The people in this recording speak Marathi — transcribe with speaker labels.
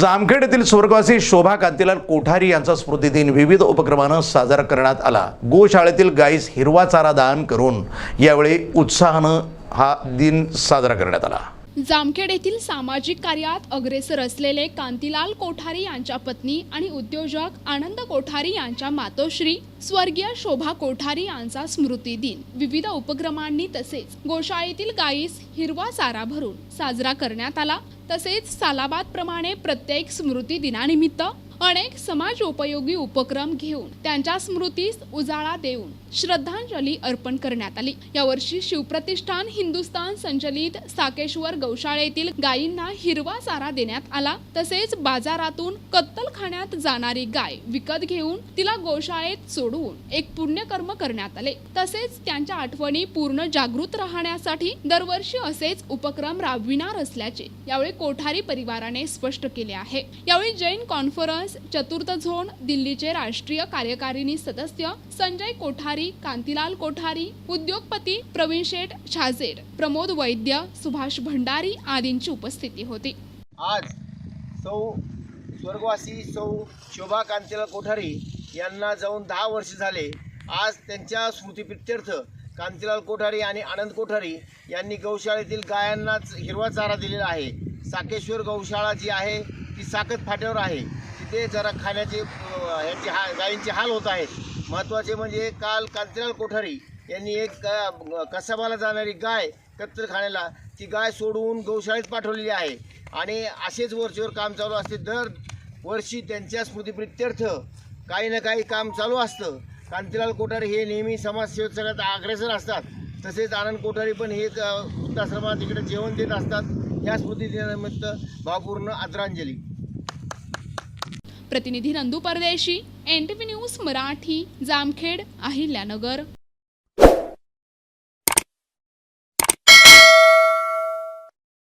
Speaker 1: जामखेड येथील स्वर्गवासी शोभा कांतीलाल कोठारी यांचा स्मृतिदिन विविध उपक्रमानं साजरा करण्यात आला. गोशाळेतील गाईस हिरवा चारा दान करून यावेळी उत्साहानं हा दिन साजरा करण्यात आला.
Speaker 2: जामखेड येथील सामाजिक कार्यात अग्रेसर असलेले कांतीलाल कोठारी यांच्या पत्नी आणि उद्योजक आनंद कोठारी यांच्या मातोश्री स्वर्गीय शोभा कोठारी यांचा स्मृती दिन. विविध उपक्रमांनी तसेच गोशाळेतील गायीस हिरवा चारा भरून साजरा करण्यात आला. तसेच सालाबाद प्रमाणे प्रत्येक स्मृती दिनानिमित्त अनेक समाज उपयोगी उपक्रम घेऊन त्यांच्या स्मृतीस उजाळा देऊन श्रद्धांजली अर्पण करण्यात आली. यावर्षी शिवप्रतिष्ठान हिंदुस्थान संचलित साकेश्वर गौशाळेतील गायींना हिरवा चारा देण्यात आला. तसेच बाजारातून कत्तलखान्यात जाणारी गाय विकत घेऊन तिला गोशाळेत सोडवून एक पुण्यकर्म करण्यात आले. तसेच त्यांच्या आठवणी पूर्ण जागृत राहण्यासाठी दरवर्षी असेच उपक्रम राबविणार असल्याचे यावेळी कोठारी परिवाराने स्पष्ट केले आहे. यावेळी जैन कॉन्फरन्स चतुर्थ झोन दिल्लीचे राष्ट्रीय कार्यकारिणी सदस्य संजय कोठारी कांतीलाल कोठारी उद्योगपती प्रवीण शेठ छाजेड प्रमोद वैद्य सुभाष भंडारी आदींची उपस्थिती होती.
Speaker 3: आज सौ स्वर्गवासी सौ शोभा कांतीलाल कोठारी यांना जाऊन दहा वर्ष झाले. आज त्यांच्या स्मृतीप्रित्यर्थ कांतीलाल कोठारी आणि आनंद कोठारी यांनी गौशाळेतील गायांनाच हिरवा चारा दिलेला आहे. साकेश्वर गौशाळा जी आहे ती साकत फाट्यावर आहे. ते जरा खाण्याचे ह्याची हा गायींचे हाल होत आहेत. महत्त्वाचे म्हणजे काल कांतीलाल कोठारी यांनी एक क- कसाबाला जाणारी गाय कत्तलखान्याला ती गाय सोडवून गौशाळेत पाठवलेली आहे. आणि असेच वरचेवर काम चालू असते. दर वर्षी त्यांच्या स्मृतीप्रित्यर्थ काही ना काही काम चालू असतं. कांतीलाल कोठारी हे नेहमी समाजसेवेत सगळ्यात अग्रेसर असतात. तसेच आनंद कोठारी पण हे वृद्धाश्रमात इकडे जेवण देत असतात. या स्मृतिदिनानिमित्त भावपूर्ण आदरांजली.
Speaker 2: प्रतिनिधी Nandu Pardeshi N T V news Marathi Jamkhed Ahilyanagar.